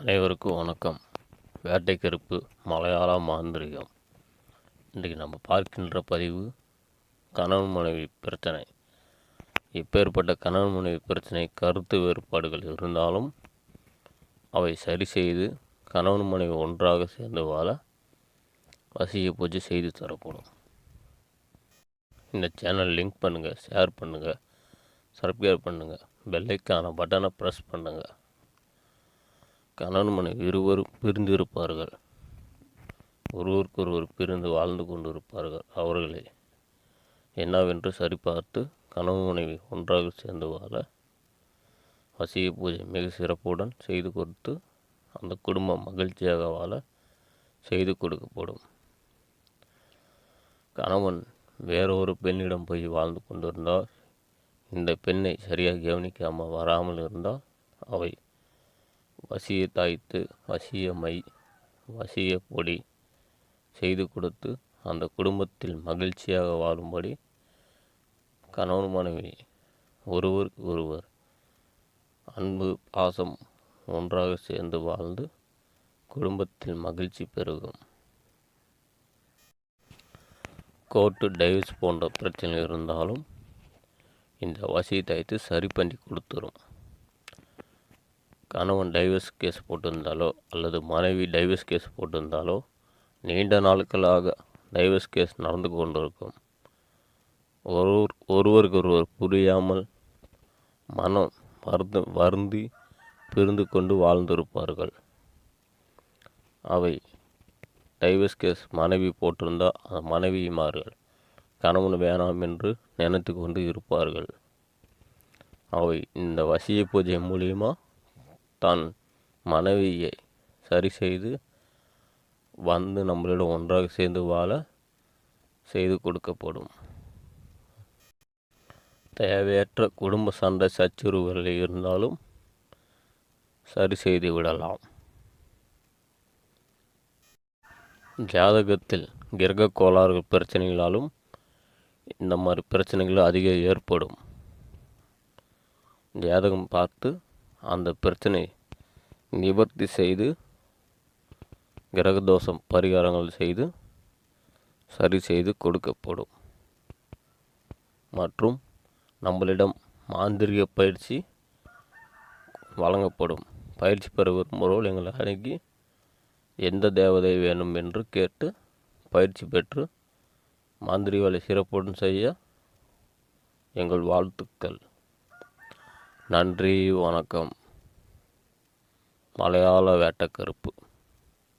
அனைவருக்கும் வணக்கம். வேட்டை கருப்பு மலையாள மாந்திரிகம். இன்றைக்கு நம்ம பார்க்கின்ற பதிவு கணவன் மனைவி பிரச்சனை. இப்பேற்பட்ட கணவன் மனைவி பிரச்சனை கருத்து வேறுபாடுகள் இருந்தாலும் அவை சரி செய்து கணவன் மனைவி ஒன்றாக சேர்ந்து வாழ வசிய பூஜை செய்து தரப்படும். இந்த சேனல் லிங்க் பண்ணுங்கள் ஷேர் பண்ணுங்கள் சப்ஸ்கிரைப் பண்ணுங்கள் பெல்லைக்கான பட்டனை ப்ரெஸ் பண்ணுங்கள் கணவன் மனைவி இருவரும் பிரிந்திருப்பார்கள். ஒருவருக்கொருவர் பிரிந்து வாழ்ந்து கொண்டிருப்பார்கள். அவர்களே என்னவென்று சரிபார்த்து கணவன் மனைவி ஒன்றாக சேர்ந்து வாழ வசிய பூஜை மிக சிறப்புடன் செய்து கொடுத்து அந்த குடும்பம் மகிழ்ச்சியாக வாழ செய்து கொடுக்கப்படும். கணவன் வேறொரு பெண்ணிடம் போய் வாழ்ந்து கொண்டிருந்தால் இந்த பெண்ணை சரியாக கவனிக்காமல் வராமல் இருந்தால் அவை வசிய தாய்த்து வசிய மை வசிய பொடி செய்து கொடுத்து அந்த குடும்பத்தில் மகிழ்ச்சியாக வாழும்படி கணவன் மனைவி ஒருவருக்கு ஒருவர் அன்பு பாசம் ஒன்றாக சேர்ந்து வாழ்ந்து குடும்பத்தில் மகிழ்ச்சி பெருகும். கோர்ட்டு டைவர்ஸ் போன்ற பிரச்சனை இருந்தாலும் இந்த வசியை சரி பண்ணி கொடுத்துரும். கணவன் டைவர்ஸ் கேஸ் போட்டிருந்தாலோ அல்லது மனைவி டைவர்ஸ் கேஸ் போட்டிருந்தாலோ நீண்ட நாட்களாக டைவர்ஸ் கேஸ் நடந்து கொண்டிருக்கும். ஒருவர் ஒருவருக்கு ஒருவர் புரியாமல் மனம் வருந்த வருந்தி பிரிந்து கொண்டு வாழ்ந்திருப்பார்கள். அவை டைவர்ஸ் கேஸ் மனைவி போட்டிருந்தால் அந்த மனைவிமார்கள் கணவன் வேணாம் என்று நினைத்து கொண்டு இருப்பார்கள். அவை இந்த வசிய பூஜை மூலியமாக தன் மனைவியை சரி செய்து வந்து நம்மளிடம் ஒன்றாக சேர்ந்து வாழ செய்து கொடுக்கப்படும். தேவையற்ற குடும்ப சண்டை சச்சுறுவுகள் இருந்தாலும் சரி செய்து விடலாம். ஜாதகத்தில் கிரக கோளாறு பிரச்சனைகளாலும் இந்த மாதிரி பிரச்சனைகள் அதிகம் ஏற்படும். ஜாதகம் பார்த்து அந்த பிரச்சனை நிவர்த்தி செய்து கிரகதோஷம் பரிகாரங்கள் செய்து சரி செய்து கொடுக்கப்படும். மற்றும் நம்மளிடம் மாந்திரிக பயிற்சி வழங்கப்படும். பயிற்சி பெற விரும்புகிறோர் எங்களை அணுகி எந்த தேவதை வேணும் என்று கேட்டு பயிற்சி பெற்று மாந்திரி வேலை சிறப்புடன் செய்ய எங்கள் வாழ்த்துக்கள். நன்றி வணக்கம். மலையாள வேட்டக்கருப்பு.